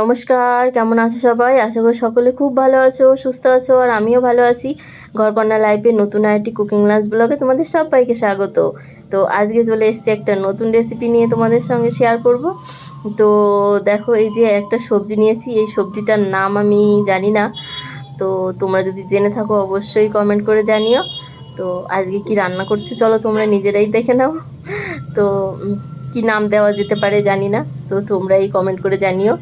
নমস্কার, কেমন আছো সবাই? আশা করি সকলে খুব ভালো আছো, সুস্থ আছো, আর আমিও ভালো আছি। ঘরকন্যা লাইফে নতুন আরেকটি কুকিং লাঞ্চ ব্লগে তোমাদের সবাইকে স্বাগত। তো আজকে চলে এসেছি একটা নতুন রেসিপি নিয়ে তোমাদের সঙ্গে শেয়ার করব। তো দেখো, এই যে একটা সবজি নিয়েছি, এই সবজিটার নাম আমি জানি না। তো তোমরা যদি জেনে থাকো, অবশ্যই কমেন্ট করে জানিও। তো আজকে কি রান্না করছে, চলো তোমরা নিজেরাই দেখে নাও। তো কি নাম দেওয়া যেতে পারে জানি না। তো তোমরাই কমেন্ট করে জানিও।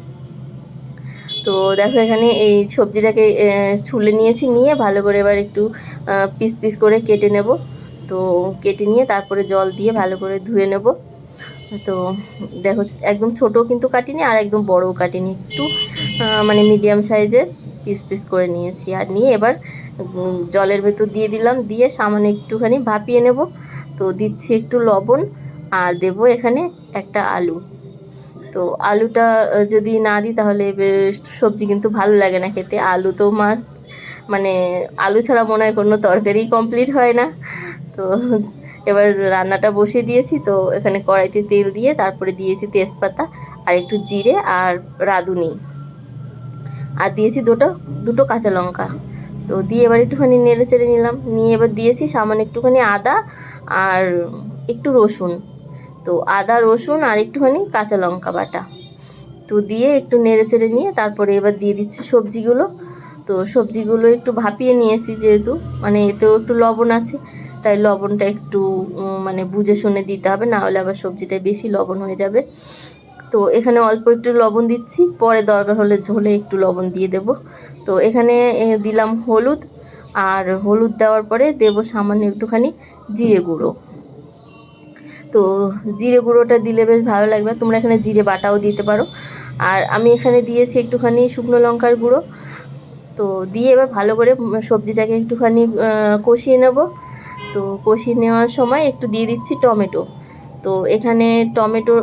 তো দেখো এখানে এই সবজিটাকে ছুলে নিয়েছি, নিয়ে ভালো করে এবার একটু পিস পিস করে কেটে নেব। তো কেটে নিয়ে তারপরে জল দিয়ে ভালো করে ধুয়ে নেব। তো দেখো একদম ছোট কিন্তু কাটিনি, আর একদম বড়ও কাটিনি। একটু মানে মিডিয়াম সাইজের পিস পিস করে নিয়েছি। আর নিয়ে এবার জলের ভেতর দিয়ে দিলাম, দিয়ে সামান্য একটুখানি ভাপিয়ে নেব। তো দিচ্ছি একটু লবণ, আর দেব এখানে একটা আলু। তো আলুটা যদি না দিই তাহলে সবজি কিন্তু ভালো লাগে না খেতে। আলু তো মাস্ট মানে আলু ছাড়া মনে হয় কোনো তরকারি কমপ্লিট হয় না। তো এবার রান্নাটা বসিয়ে দিয়েছি, তো এখানে কড়াইতে তেল দিয়ে তারপরে দিয়েছি তেজপাতা আর একটু জিরে আর রাঁধুনি। আর দিয়েছি দুটো দুটো কাঁচা লঙ্কা। তো দিয়ে এবার একটুখানি নেড়ে চেড়ে নিলাম। নিয়ে এবার দিয়েছি সামান্য একটুখানি আদা আর একটু রসুন। তো আদা, রসুন আর একটুখানি কাঁচা লঙ্কা বাটা। তো দিয়ে একটু নেড়ে চেড়ে নিয়ে তারপরে এবার দিয়ে দিচ্ছি সবজিগুলো। তো সবজিগুলো একটু ভাপিয়ে নিয়েছি যেহেতু মানে এতেও একটু লবণ আছে। তাই লবণটা একটু মানে বুঝে শুনে দিতে হবে, না হলে আবার সবজিটা বেশি লবণ হয়ে যাবে। তো এখানে অল্প একটু লবণ দিচ্ছি, পরে দরকার হলে ঝোলে একটু লবণ দিয়ে দেব। তো এখানে দিলাম হলুদ। আর হলুদ দেওয়ার পরে দেব সামান্য একটুখানি জিরে গুঁড়ো। তো জিরে গুঁড়োটা দিলে বেশ ভালো লাগবে। তোমরা এখানে জিরে বাটাও দিতে পারো। আর আমি এখানে দিয়েছি একটুখানি শুকনো লঙ্কার গুঁড়ো। তো দিয়ে এবার ভালো করে সবজিটাকে একটুখানি কষিয়ে নেব। তো কষিয়ে নেওয়ার সময় একটু দিয়ে দিচ্ছি টমেটো। তো এখানে টমেটো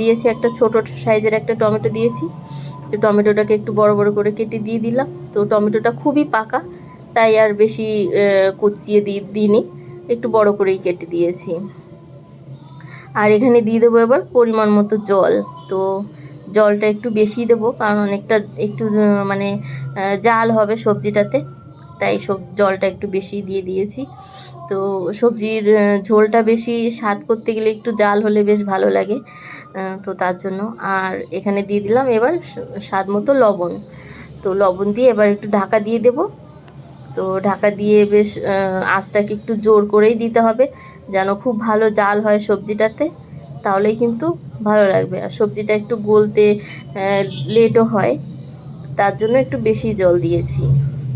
দিয়েছি একটা ছোট সাইজের একটা টমেটো দিয়েছি। তো টমেটোটাকে একটু বড় বড় করে কেটে দিয়ে দিলাম। তো টমেটোটা খুবই পাকা, তাই আর বেশি কুচিয়ে দিয়ে দিইনি। একটু বড় করেই কেটে দিয়েছি। আর এখানে দিয়ে দেবো এবার পরিমাণ মতো জল। তো জলটা একটু বেশি দেবো, কারণ অনেকটা একটু মানে জাল হবে সবজিটাতে। তাই সব জলটা একটু বেশি দিয়ে দিয়েছি। তো সবজির ঝোলটা বেশি স্বাদ করতে গেলে একটু জাল হলে বেশ ভালো লাগে তো তার জন্য। আর এখানে দিয়ে দিলাম এবার স্বাদ মতো লবণ। তো লবণ দিয়ে এবার একটু ঢাকা দিয়ে দেবো। তো ঢাকা দিয়ে বেশ আঁচটাকে একটু জোর করেই দিতে হবে, যেন খুব ভালো জাল হয় সবজিটাতে, তাহলেই কিন্তু ভালো লাগবে। আর সবজিটা একটু গলতে লেটও হয়, তার জন্য একটু বেশি জল দিয়েছি।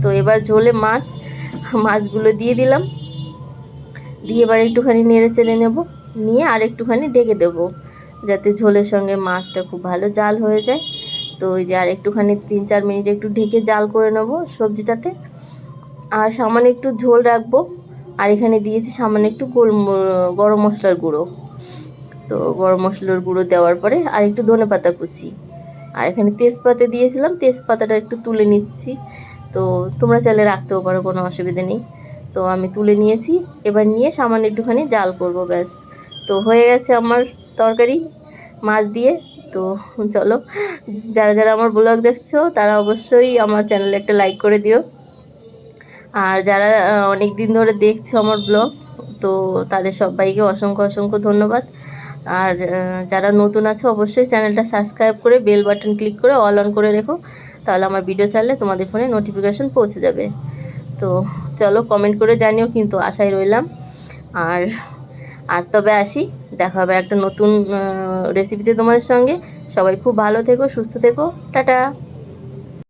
তো এবার ঝোলে মাছ, মাছগুলো দিয়ে দিলাম। দিয়ে এবার একটুখানি নেড়ে চেড়ে নেব, নিয়ে আর একটুখানি ঢেকে দেবো, যাতে ঝোলের সঙ্গে মাছটা খুব ভালো জাল হয়ে যায়। তো ওই যে আর একটুখানি তিন চার মিনিট একটু ঢেকে জাল করে নেব সবজিটাতে। আর সামান্য একটু ঝোল রাখব। আর এখানে দিয়েছি সামান্য একটু গোল গরম মশলার গুঁড়ো। তো গরম মশলার গুঁড়ো দেওয়ার পরে আর একটু ধনে পাতা কুচি। আর এখানে তেজপাতা দিয়েছিলাম, তেজপাতাটা একটু তুলে নিচ্ছি। তো তোমরা চাইলে রাখতেও পারো, কোনো অসুবিধা নেই। তো আমি তুলে নিয়েছি, এবার নিয়ে সামান্য একটুখানি জাল করব, ব্যাস। তো হয়ে গেছে আমার তরকারি মাছ দিয়ে। তো চলো, যারা যারা আমার ব্লগ দেখছ, তারা অবশ্যই আমার চ্যানেলে একটা লাইক করে দিও। আর যারা অনেক দিন ধরে দেখছ আমার ব্লগ, তো তাদের সবাইকে অসংখ্য অসংখ্য ধন্যবাদ। আর যারা নতুন আছে অবশ্যই চ্যানেলটা সাবস্ক্রাইব করে বেল বাটন ক্লিক করে অল অন করে রেখো, তাহলে আমার ভিডিও ছাড়লে তোমাদের ফোনে নোটিফিকেশন পৌঁছে যাবে। তো চলো কমেন্ট করে জানিও, কিন্তু আশায় রইলাম। আর আজ তবে আসি, দেখা হবে একটা নতুন রেসিপিতে তোমাদের সঙ্গে। সবাই খুব ভালো থেকো, সুস্থ থেকো। টাটা!